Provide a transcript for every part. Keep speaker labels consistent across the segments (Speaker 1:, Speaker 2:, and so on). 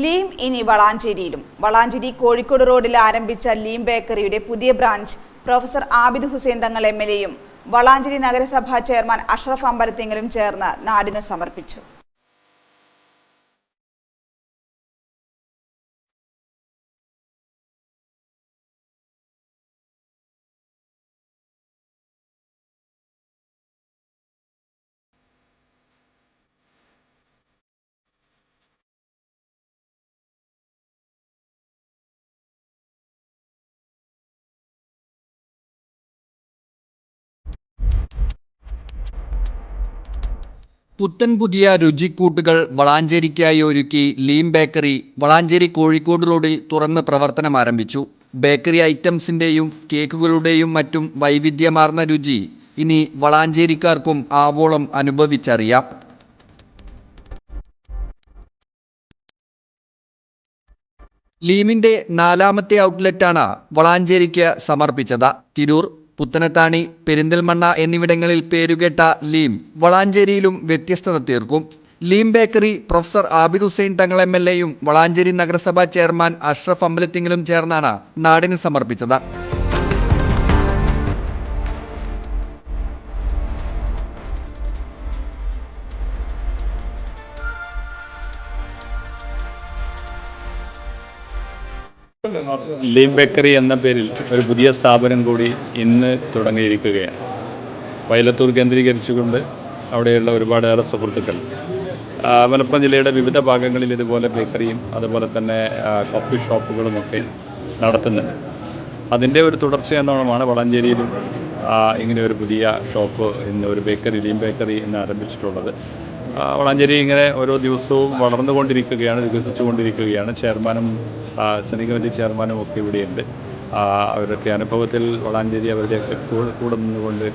Speaker 1: ലീം ഇനി വളാഞ്ചേരിയിലും. വളാഞ്ചേരി കോഴിക്കോട് റോഡിൽ ആരംഭിച്ച ലീം ബേക്കറിയുടെ പുതിയ branch professor Abid Hussain Thangal M L എയും വളാഞ്ചേരി നഗരസഭാ ചെയർമാൻ അഷ്റഫ് അമ്പലത്തിങ്ങലും ചേർന്ന് നാടിന് സമർപ്പിച്ചു.
Speaker 2: പുത്തൻ പുതിയ രുചിക്കൂട്ടുകൾ വളാഞ്ചേരിക്കായി ഒരുക്കി ലീം ബേക്കറി വളാഞ്ചേരി കോഴിക്കോട് റോഡിൽ തുറന്ന് പ്രവർത്തനം ആരംഭിച്ചു. ബേക്കറി ഐറ്റംസിന്റെയും കേക്കുകളുടെയും മറ്റും വൈവിധ്യമാർന്ന രുചി ഇനി വളാഞ്ചേരിക്കാർക്കും ആവോളം അനുഭവിച്ചറിയാം. ലീമിന്റെ നാലാമത്തെ ഔട്ട്ലെറ്റാണ് വളാഞ്ചേരിക്ക് സമർപ്പിച്ചത്. തിരൂർ പുത്തനത്താണി പെരിന്തൽമണ്ണ എന്നിവിടങ്ങളിൽ പേരുകേട്ട ലീം വളാഞ്ചേരിയിലും വ്യത്യസ്തത തീർക്കും. Leem bakery professor Abid Hussain Thangal M L എയും വളാഞ്ചേരി നഗരസഭാ ചെയർമാൻ അഷ്റഫ് അമ്പലത്തിങ്ങലും ചേർന്നാണ് നാടിന് സമർപ്പിച്ചത്.
Speaker 3: ലീം ബേക്കറി എന്ന പേരിൽ ഒരു പുതിയ സ്ഥാപനം കൂടി ഇന്ന് തുടങ്ങിയിരിക്കുകയാണ്. വയലത്തൂർ കേന്ദ്രീകരിച്ചുകൊണ്ട് അവിടെയുള്ള ഒരുപാടേറെ സുഹൃത്തുക്കൾ. മലപ്പുറം ജില്ലയുടെ വിവിധ ഭാഗങ്ങളിൽ ഇതുപോലെ ബേക്കറിയും അതുപോലെ തന്നെ കോഫി കോഫി ഷോപ്പുകളുമൊക്കെ നടത്തുന്നുണ്ട്. അതിന്റെ ഒരു തുടർച്ച എന്നോണമാണ് വളഞ്ചേരിയിലും ഇങ്ങനെ ഒരു പുതിയ ഷോപ്പ് ഇന്ന് ഒരു ബേക്കറി ലീം ബേക്കറി എന്ന് ആരംഭിച്ചിട്ടുള്ളത്. വളാഞ്ചേരി ഇങ്ങനെ ഓരോ ദിവസവും വളർന്നുകൊണ്ടിരിക്കുകയാണ് വികസിച്ചുകൊണ്ടിരിക്കുകയാണ്. ചെയർമാനും ആ, സൈനിക കമ്മിറ്റി ചെയർമാനും ഒക്കെ ഇവിടെയുണ്ട്. ആ, അവരൊക്കെ അനുഭവത്തിൽ വളാഞ്ചേരി അവരുടെയൊക്കെ കൂടെ നിന്നുകൊണ്ട്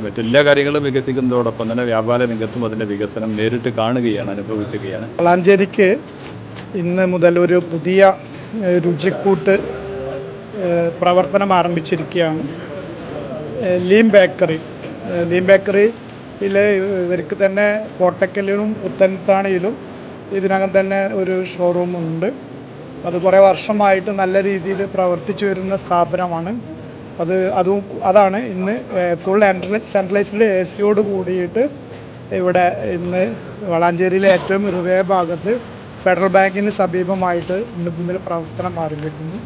Speaker 3: മറ്റെല്ലാ കാര്യങ്ങളും വികസിക്കുന്നതോടൊപ്പം തന്നെ വ്യാപാര രംഗത്തും അതിന്റെ വികസനം നേരിട്ട് കാണുകയാണ് അനുഭവിക്കുകയാണ്.
Speaker 4: വളാഞ്ചേരിക്ക് ഇന്ന് മുതൽ ഒരു പുതിയ രുചിക്കൂട്ട് പ്രവർത്തനം ആരംഭിച്ചിരിക്കുകയാണ്. ലീം ബേക്കറി. ലീം ലീം ബേക്കറിയിൽ ഇവർക്ക് തന്നെ കോട്ടക്കലിലും പുത്തൻത്താണിയിലും ഇതിനകം തന്നെ ഒരു ഷോറൂം ഉണ്ട്. അത് കുറേ വർഷമായിട്ട് നല്ല രീതിയിൽ പ്രവർത്തിച്ചു വരുന്ന സ്ഥാപനമാണ്. അത് അതും അതാണ് ഇന്ന് ഫുൾ സെൻട്രലൈസ്ഡ് എ സിയോട് കൂടിയിട്ട് ഇവിടെ ഇന്ന് വളാഞ്ചേരിയിലെ ഏറ്റവും ഹൃദയഭാഗത്ത് ഫെഡറൽ ബാങ്കിന് സമീപമായിട്ട് ഇന്ന് മുതൽ പ്രവർത്തനം ആരംഭിക്കുന്നു.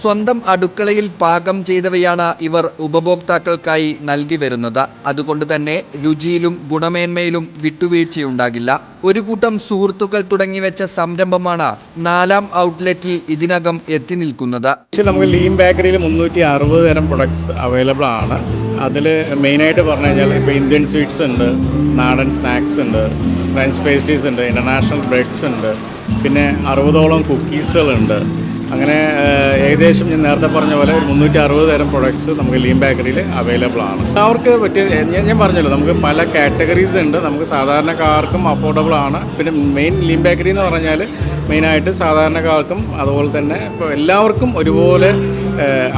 Speaker 2: സ്വന്തം അടുക്കളയിൽ പാകം ചെയ്തവയാണ് ഇവർ ഉപഭോക്താക്കൾക്കായി നൽകി വരുന്നത്. അതുകൊണ്ട് തന്നെ രുചിയിലും ഗുണമേന്മയിലും വിട്ടുവീഴ്ചയുണ്ടാകില്ല. ഒരു കൂട്ടം സുഹൃത്തുക്കൾ തുടങ്ങി വെച്ച സംരംഭമാണ് നാലാം ഔട്ട്ലെറ്റിൽ ഇതിനകം എത്തി നിൽക്കുന്നത്.
Speaker 5: നമുക്ക് ലീം ബേക്കറിയിൽ മുന്നൂറ്റി അറുപത് തരം പ്രൊഡക്ട്സ് അവൈലബിൾ ആണ്. അതിൽ മെയിനായിട്ട് പറഞ്ഞു കഴിഞ്ഞാൽ ഇപ്പോൾ ഇന്ത്യൻ സ്വീറ്റ്സ് ഉണ്ട് നാടൻ സ്നാക്സ് ഉണ്ട് ഫ്രഞ്ച് പേസ്ട്രീസ് ഉണ്ട് ഇന്റർനാഷണൽ ബ്രെഡ്സ് ഉണ്ട് പിന്നെ അറുപതോളം കുക്കീസുകളുണ്ട് അങ്ങനെ ഏകദേശം ഞാൻ നേരത്തെ പറഞ്ഞ പോലെ ഒരു മുന്നൂറ്റി അറുപത് തരം പ്രൊഡക്ട്സ് നമുക്ക് ലീം ബേക്കറിയിൽ അവൈലബിൾ ആണ്. അവർക്ക് പറ്റിയ ഞാൻ പറഞ്ഞല്ലോ നമുക്ക് പല കാറ്റഗറീസ് ഉണ്ട്. നമുക്ക് സാധാരണക്കാർക്കും അഫോർഡബിൾ ആണ്. പിന്നെ മെയിൻ ലീം ബേക്കറി എന്ന് പറഞ്ഞാൽ മെയിനായിട്ട് സാധാരണക്കാർക്കും അതുപോലെ തന്നെ ഇപ്പോൾ എല്ലാവർക്കും ഒരുപോലെ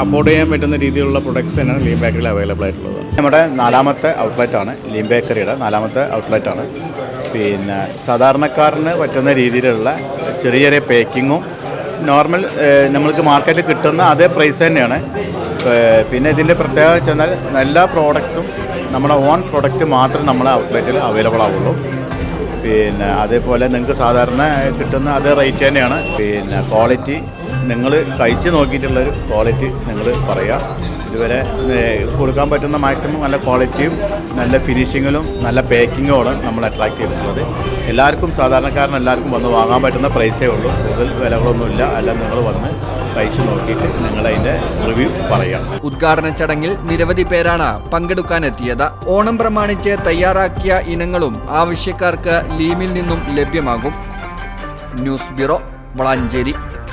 Speaker 5: അഫോർഡ് ചെയ്യാൻ പറ്റുന്ന രീതിയിലുള്ള പ്രൊഡക്ട്സ് തന്നെയാണ് ലീം ബേക്കറിയിൽ അവൈലബിൾ ആയിട്ടുള്ളത്.
Speaker 6: നമ്മുടെ നാലാമത്തെ ഔട്ട്ലെറ്റ് ആണ് ലീം ബേക്കറിയുടെ നാലാമത്തെ ഔട്ട്ലെറ്റ് ആണ്. പിന്നെ സാധാരണക്കാരന് പറ്റുന്ന രീതിയിലുള്ള ചെറിയ ചെറിയ പേക്കിങ്ങും നോർമൽ നമ്മൾക്ക് മാർക്കറ്റിൽ കിട്ടുന്ന അതേ പ്രൈസ് തന്നെയാണ്. പിന്നെ ഇതിന്റെ പ്രത്യേകത വെച്ചാൽ എല്ലാ പ്രോഡക്റ്റ്സും നമ്മുടെ ഓൺ പ്രൊഡക്റ്റ് മാത്രം നമ്മളെ ഔട്ട്ലെറ്റിൽ അവൈലബിൾ ആവുള്ളൂ. പിന്നെ അതേപോലെ നിങ്ങൾക്ക് സാധാരണ കിട്ടുന്ന അതേ റേറ്റ് തന്നെയാണ്. പിന്നെ ക്വാളിറ്റി നിങ്ങൾ കഴിച്ച് നോക്കിയിട്ടുള്ളൊരു ക്വാളിറ്റി നിങ്ങൾ പറയുക. ഇതുവരെ കൊടുക്കാൻ പറ്റുന്ന മാക്സിമം നല്ല ക്വാളിറ്റിയും നല്ല ഫിനിഷിങ്ങിലും നല്ല പാക്കിങ്ങുമാണ് നമ്മൾ അട്രാക്ട് ചെയ്തിട്ടുള്ളത്. എല്ലാവർക്കും സാധാരണക്കാരന് എല്ലാവർക്കും വന്ന് വാങ്ങാൻ പറ്റുന്ന പ്രൈസേ ഉള്ളൂ. കൂടുതൽ വിലകളൊന്നുമില്ല. അല്ല നിങ്ങൾ വന്ന് പൈസ നോക്കിയിട്ട് നിങ്ങളതിന്റെ റിവ്യൂ പറയാം.
Speaker 2: ഉദ്ഘാടന ചടങ്ങിൽ നിരവധി പേരാണ് പങ്കെടുക്കാനെത്തിയത്. ഓണം പ്രമാണിച്ച് തയ്യാറാക്കിയ ഇനങ്ങളും ആവശ്യക്കാർക്ക് ലീമിൽ നിന്നും ലഭ്യമാകും. News bureau Valanchery.